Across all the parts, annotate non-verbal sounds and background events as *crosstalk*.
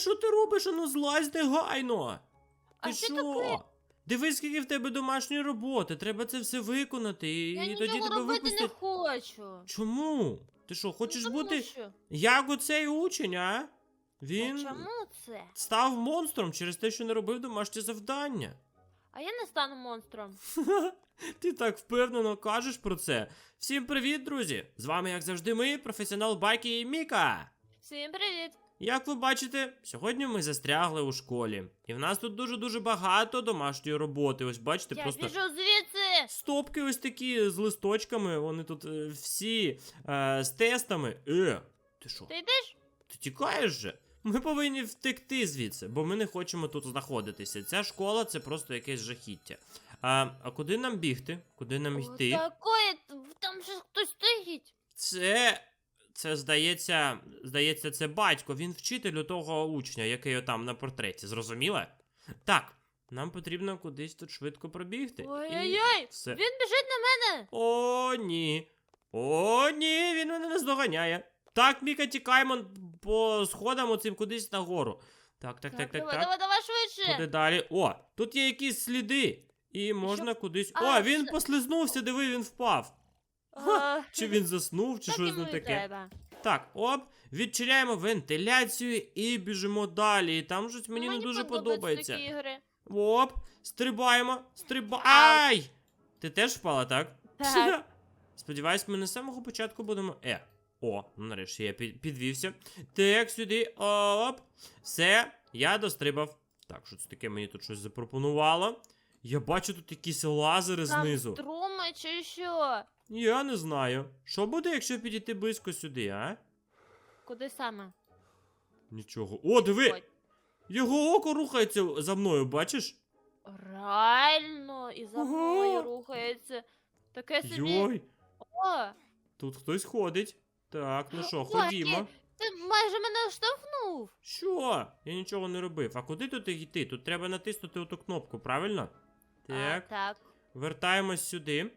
що ти робиш? Ану злазь негайно. А Ти що що? таке? Дивись, скільки в тебе домашньої роботи. Треба це все виконати. І, Я і тоді тебе робити випустять. не хочу. Чому? Ти що, хочеш Ну, тому бути що. як оцей учень, а? А Він чому це? став монстром через те, що не робив домашні завдання. А я не стану монстром. *laughs* Ти так впевнено кажеш про це. Всім привіт, друзі! З вами, як завжди, ми, професіонал Байки і Міка. Всім привіт! Як ви бачите, сьогодні ми застрягли у школі. І в нас тут дуже-дуже багато домашньої роботи. Ось бачите, Я просто біжу звідси! стопки ось такі з листочками. Вони тут е, всі е, з тестами. Е, ти що? Ти йдеш? Ти тікаєш же? Ми повинні втекти звідси, бо ми не хочемо тут знаходитися. Ця школа це просто якесь жахіття. А, а куди нам бігти? Куди нам йти? Такое, там же хтось стоїть. Це. Це здається, здається, це батько. Він вчитель у того учня, який там на портреті, зрозуміла? Так, нам потрібно кудись тут швидко пробігти. Ой-ой-ой! Він біжить на мене! О, ні. О, ні, він мене наздоганяє. Так, Міка, тікаємо по сходам оцим кудись нагору. Так, так, так, так, давай, так. давай, давай швидше! Куди далі? О, тут є якісь сліди. І можна кудись. А, О, він послизнувся, диви, він впав. А, *laughs* Чи він заснув, чи так щось не таке. треба. Так, оп, відчиняємо вентиляцію і біжимо далі. І там щось мені, не дуже подобається. такі ігри. Оп, стрибаємо, стрибаємо. Ай! Ти теж впала, так? Так. *laughs* Сподіваюсь, ми не з самого початку будемо. Е. О, ну нарешті я підвівся. Так, сюди. Оп. Все, я дострибав. Так, що це таке мені тут щось запропонувало. Я бачу тут якісь лазери Там знизу. струми чи що? Я не знаю. Що буде, якщо підійти близько сюди, а? Куди саме? Нічого. О, диви! Ой, Його око рухається за мною, бачиш? Реально, і за мною рухається. Таке собі. Йой, О, тут хтось ходить. Так, ну що, Ой, ходімо. ти майже мене штовхнув. Що? Я нічого не робив. А куди тут йти? Тут треба натиснути оту кнопку, правильно? Так, А, так. вертаємось сюди.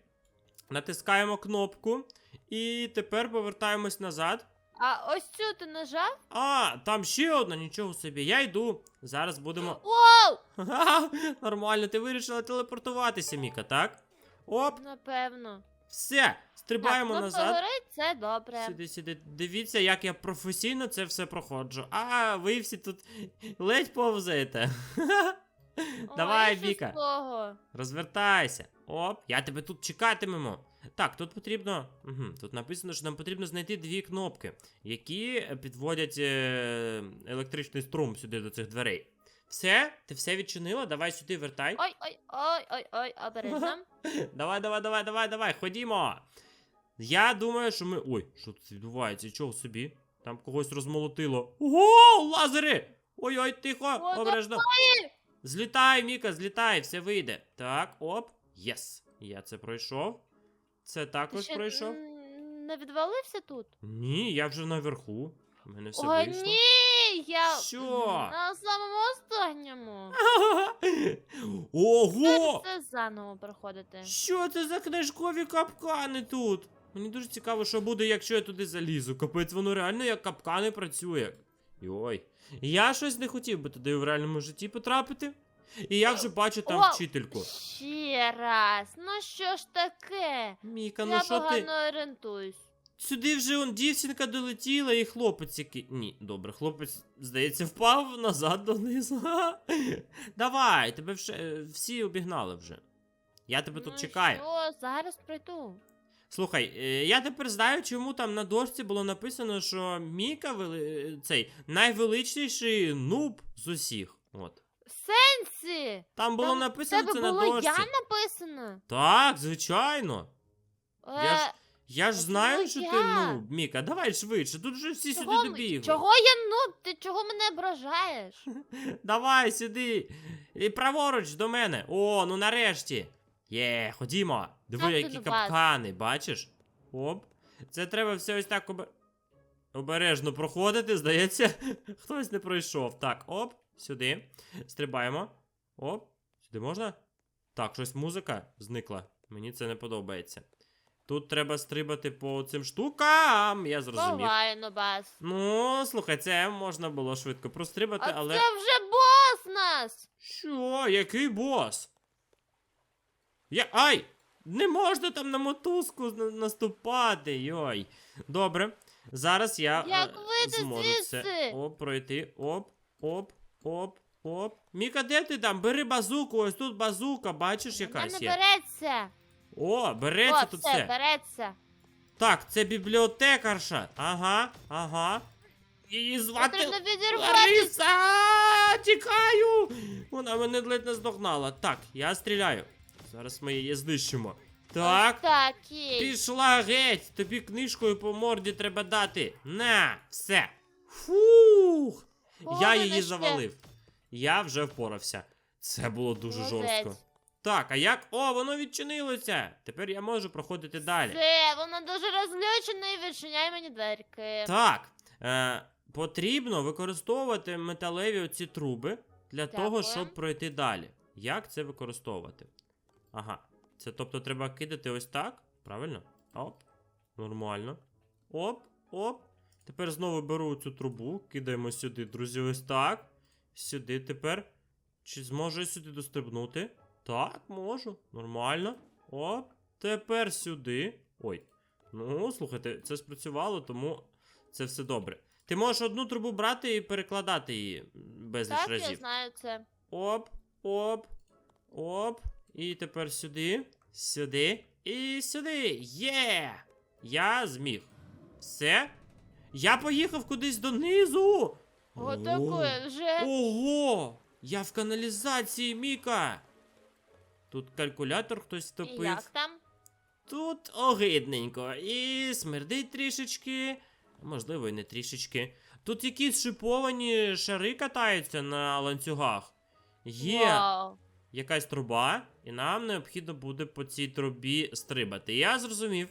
Натискаємо кнопку. І тепер повертаємось назад. А ось цю ти нажав? А, там ще одна, нічого собі. Я йду. Зараз будемо. Ха-ха, *laughs* Нормально, ти вирішила телепортуватися, Міка, так? Оп, Напевно. все, стрибаємо так, ну, назад. горить, це добре. Сюди, сюди. Дивіться, як я професійно це все проходжу. А, ви всі тут ледь повзаєте. *laughs* Давай, Віка. Розвертайся. Оп, я тебе тут чекатимемо. Так, тут потрібно. Угу, тут написано, що нам потрібно знайти дві кнопки, які підводять е- електричний струм сюди до цих дверей. Все? Ти все відчинила? Давай сюди вертай. Ой, ой, ой, ой, ой, обережно. *laughs* Давай, давай, давай, давай, давай, ходімо. Я думаю, що ми. Ой, що тут відбувається? Чого собі? Там когось розмолотило. Ого, лазери! Ой-ой, тихо, обережно. Злітай, Міка, злітай, все вийде. Так, оп. Єс. Я це пройшов. Це також ще пройшов. м, не відвалився тут? Ні, я вже наверху. У мене все Ой, вийшло. ні, я Що? на самому останньому. *laughs* Ого! Це заново проходити. Що це за книжкові капкани тут? Мені дуже цікаво, що буде, якщо я туди залізу. Капець, воно реально як капкани працює. Йой. Я щось не хотів би туди в реальному житті потрапити. І я вже бачу там О! вчительку. Ще раз. Ну що ж таке? Міка, ну я що погано орієнтуюсь. Сюди вже он дівчинка долетіла і хлопець який. Ні, добре, хлопець, здається, впав назад донизу. Давай, тебе вже всі обігнали вже. Я тебе тут ну чекаю. Що, зараз прийду. Слухай, е, я тепер знаю, чому там на дошці було написано, що Міка вели... цей найвеличніший нуб з усіх. От. Сенсі! Там було Там написано тебе це на було дошці. я написано. Так, звичайно. Я ж- Е, Я ж А знаю, що ти нуб, Міка. Давай швидше, тут вже всі чого, сюди добігли. чого я нуб? Ти чого мене ображаєш? *laughs* Давай сюди. І праворуч до мене. О, ну нарешті. Є, ходімо. Диви, Як які нубас? капкани, бачиш? Оп. Це треба все ось так обе... обережно проходити, здається, *laughs* хтось не пройшов. Так, оп, сюди. Стрибаємо. Оп. Сюди можна? Так, щось музика зникла. Мені це не подобається. Тут треба стрибати по цим штукам, я зрозумів. Буває, Нубас. Ну, слухай, це можна було швидко прострибати, А але. це вже бос нас! Що? Який бос? Я. Ай! Не можна там на мотузку наступати. Йой. Добре. Зараз я Як е, зможу це. Оп, пройти. Оп, оп, оп, оп. Міка, де ти там? Бери базуку, ось тут базука, бачиш якась не є. береться. О, береться О, тут все, все. береться. Так, це бібліотекарша. Ага, ага. Її звати. Потрібно відірватися. Лариса! Тікаю! Вона мене ледь не здогнала. Так, я стріляю. Зараз ми її знищимо. Так, Так, пішла геть. Тобі книжкою по морді треба дати. На, все. Фух. Я її ще. завалив. Я вже впорався. Це було дуже Молодець. жорстко. Так, а як? О, воно відчинилося. Тепер я можу проходити далі. Все, вона дуже розлючена і відчиняє мені дверки. Так, е, потрібно використовувати металеві оці труби для того, щоб пройти далі. Як це використовувати? Ага. Це тобто треба кидати ось так? Правильно? Оп. Нормально. Оп, оп. Тепер знову беру цю трубу, кидаємо сюди, друзі, ось так. Сюди тепер. Чи зможу я сюди дострибнути? Так, можу. Нормально. Оп. Тепер сюди. Ой. Ну, слухайте, це спрацювало, тому це все добре. Ти можеш одну трубу брати і перекладати її безліч Так, я знаю це. Оп, оп, оп. І тепер сюди, сюди і сюди. Є! Я зміг. Все? Я поїхав кудись донизу. О, О, таке вже. Ого! Я в каналізації, Міка. Тут калькулятор хтось втопив. Як там? Тут огидненько. І смердить трішечки. Можливо, і не трішечки. Тут якісь шиповані шари катаються на ланцюгах. Є Вау. Якась труба, і нам необхідно буде по цій трубі стрибати. Я зрозумів.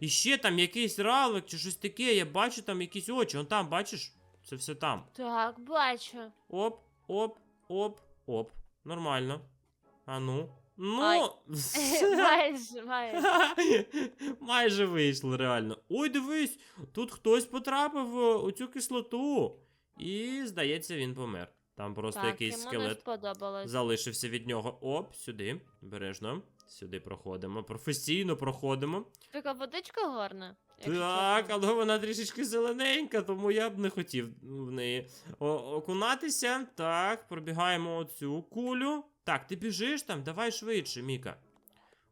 І ще там якийсь равлик чи щось таке, я бачу там якісь очі. Он там, бачиш? Це все там. Так, бачу. Оп, оп, оп, оп. Нормально. А ну. Ну, *laughs* майже, майже. *laughs* Майже вийшло, реально. Ой, дивись, тут хтось потрапив е, у цю кислоту. І, здається, він помер. Там просто так, якийсь йому скелет залишився від нього. Оп, сюди. Бережно. Сюди проходимо. Професійно проходимо. Така водичка гарна. Так, але вона трішечки зелененька, тому я б не хотів в неї окунатися. Так, пробігаємо оцю кулю. Так, ти біжиш там, давай швидше, Міка.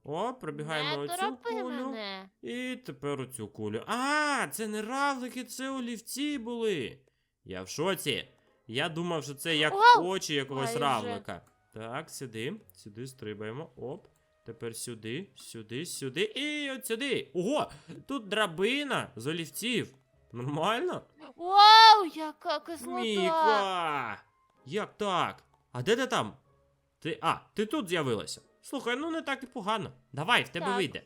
О, пробігаємо Не оцю кулю. мене. І тепер оцю кулю. А, це не равлики, це олівці були. Я в шоці. Я думав, що це як Вау! очі якогось Майже. равлика. Так, сюди, сюди стрибаємо. Оп. Тепер сюди, сюди, сюди і от сюди. Ого! Тут драбина з олівців. Нормально? Вау, яка кислота. Міка! Як так? А де ти там? Ти. А, ти тут з'явилася. Слухай, ну не так і погано. Давай, в тебе Так. вийде.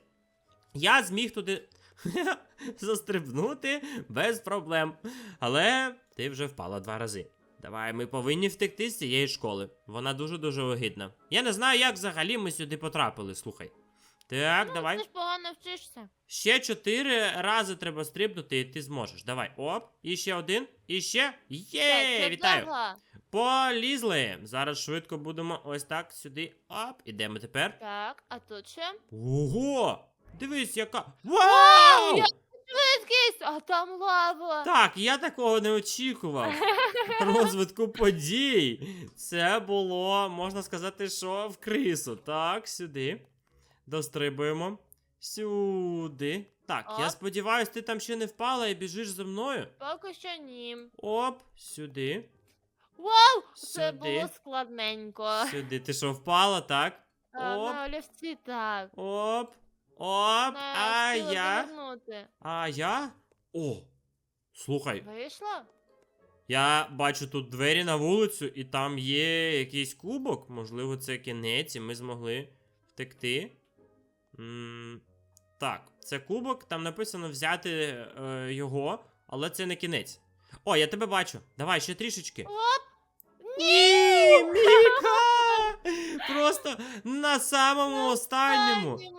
Я зміг туди *laughs* застрибнути без проблем. Але ти вже впала два рази. Давай, ми повинні втекти з цієї школи. Вона дуже-дуже огидна. Я не знаю, як взагалі ми сюди потрапили, слухай. Так, Ну, давай. Ти ж погано вчишся. Ще чотири рази треба стрибнути, і ти зможеш. Давай, оп, і ще один, і ще. Є! Це Вітаю! чудово. Полізли! Зараз швидко будемо ось так сюди. Оп, ідемо тепер. Так, а тут що? Ого! Дивись, яка. Вау! я- А там лава. Так, я такого не очікував. *laughs* Розвитку подій. Це було, можна сказати, що в крису. Так, сюди. Дострибуємо. Сюди. Так, я сподіваюся, ти там ще не впала і біжиш за мною. Поки що ні. Оп, сюди. Вау! Це Сюди. було складненько. Сюди. Ти що, впала, так? А, Оп. на олівці так. Оп. Оп. Не А встигла я. завернути. А я. О. Слухай, Вийшло? я бачу тут двері на вулицю, і там є якийсь кубок. Можливо, це кінець, і ми змогли втекти. м так, це кубок, там написано взяти е, його, але це не кінець. О, я тебе бачу. Давай ще трішечки. Ні, Міка! *laughs* Просто на самому останньому. Ні,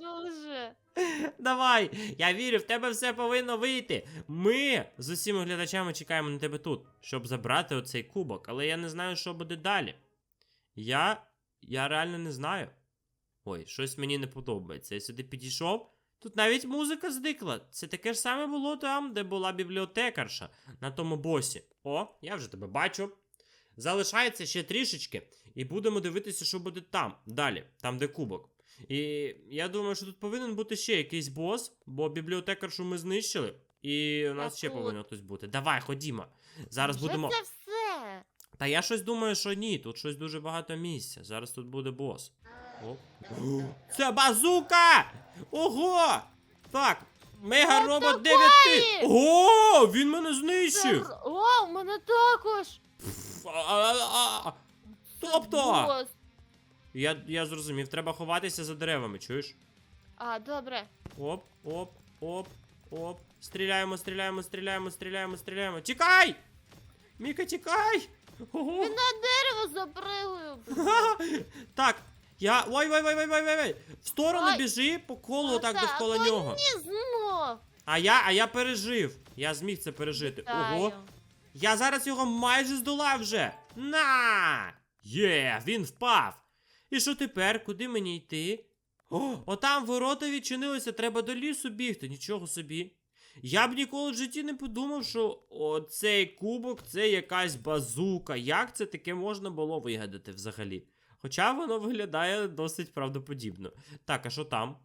Дуже. Давай, я вірю, в тебе все повинно вийти. Ми з усіма глядачами чекаємо на тебе тут, щоб забрати оцей кубок, але я не знаю, що буде далі. Я. Я реально не знаю. Ой, щось мені не подобається. Я сюди підійшов. Тут навіть музика зникла. Це таке ж саме було там, де була бібліотекарша на тому босі. О, я вже тебе бачу. Залишається ще трішечки, і будемо дивитися, що буде там, далі, там, де кубок. І я думаю, що тут повинен бути ще якийсь бос, бо бібліотекаршу ми знищили, і у нас Я ще тут. повинен хтось бути. Давай, ходімо. Зараз Вже будемо. це все. Та я щось думаю, що ні, тут щось дуже багато місця. Зараз тут буде бос. Оп. *gasps* Це базука! Ого! Так, мега робот такое? 9. Ого! Він мене Це знищив! р- О, у мене також. А, а, а. Тобто, Бос. Я, я зрозумів, треба ховатися за деревами, чуєш? А, добре. Оп, оп, оп, оп. Стріляємо, стріляємо, стріляємо, стріляємо, стріляємо. Тікай! Міка, тікай! Ого! Він на дерево запригую. *laughs* Так, я. Ой, ой, ой, ой, ой, ой, ой. В сторону Ой. біжи по колу так довкола нього. Ні, знов. А я, а я пережив. Я зміг це пережити. Ого. Вітаю. Я зараз його майже здолав вже. На! Є, він впав. І що тепер? Куди мені йти? О, отам ворота відчинилися, треба до лісу бігти, нічого собі. Я б ніколи в житті не подумав, що оцей кубок це якась базука. Як це таке можна було вигадати взагалі? Хоча воно виглядає досить правдоподібно. Так, а що там?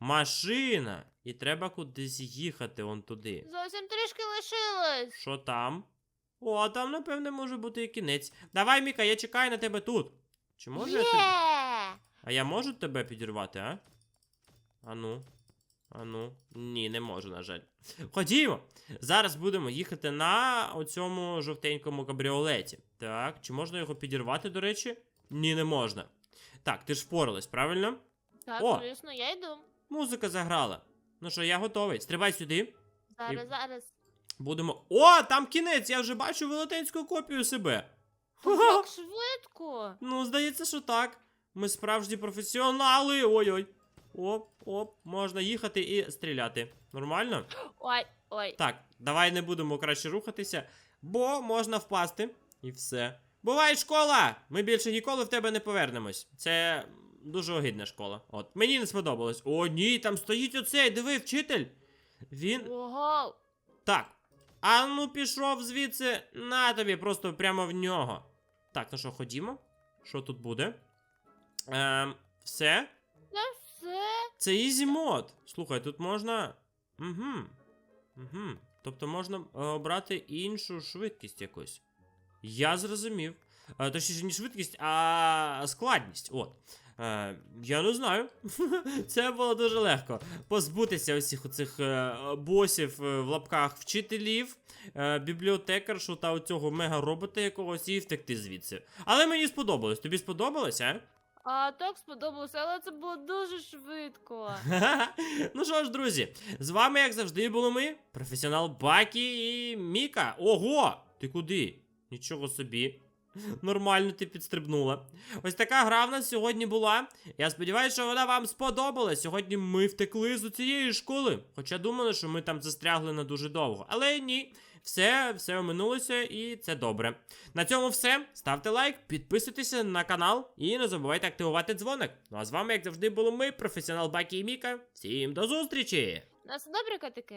Машина! І треба кудись їхати он туди. Зовсім трішки лишилось. Що там? О, там, напевне, може бути і кінець. Давай, Міка, я чекаю на тебе тут. Чи можу я тебе. Є! А я можу тебе підірвати, а? Ану. Ану. Ні, не можу, на жаль. Ходімо! Зараз будемо їхати на оцьому жовтенькому кабріолеті. Так, чи можна його підірвати, до речі? Ні, не можна. Так, ти ж впоралась, правильно? Так, О! звісно, я йду. Музика заграла. Ну що, я готовий. Стрибай сюди. Зараз, зараз. Будемо. О, там кінець! Я вже бачу велетенську копію себе. Так швидко. Ну, здається, що так. Ми справжні професіонали. Ой-ой. Оп, оп, можна їхати і стріляти. Нормально? Ой, ой. Так, давай не будемо краще рухатися, бо можна впасти. І все. Бувай, школа! Ми більше ніколи в тебе не повернемось. Це дуже огидна школа. От, мені не сподобалось. О, ні, там стоїть оцей, диви, вчитель. Він. Ого. Так. А ну пішов звідси на тобі, просто прямо в нього. Так, ну що, ходімо? Що тут буде? Ем, все? Це все. Це ізі мод. Слухай, тут можна. Угу. Угу. Тобто можна е, обрати іншу швидкість якусь. Я зрозумів. Е, точніше, не швидкість, а складність. От. Е, я не знаю. *laughs* Це було дуже легко. Позбутися усіх оцих е, босів е, в лапках вчителів, е, бібліотекаршу та оцього мега-робота якогось і втекти звідси. Але мені сподобалось. Тобі сподобалось, а? А так сподобалося, але це було дуже швидко. *laughs* ну що ж, друзі, з вами, як завжди, були ми, професіонал Бакі і Міка. Ого! Ти куди? Нічого собі. Нормально ти підстрибнула. Ось така гра в нас сьогодні була. Я сподіваюся, що вона вам сподобалась. Сьогодні ми втекли з цієї школи. Хоча думали, що ми там застрягли на дуже довго. Але ні. Все, все оминулося і це добре. На цьому все. Ставте лайк, підписуйтеся на канал і не забувайте активувати дзвоник. Ну а з вами, як завжди, були ми, професіонал Бакі і Міка. Всім до зустрічі! На все добре, котики?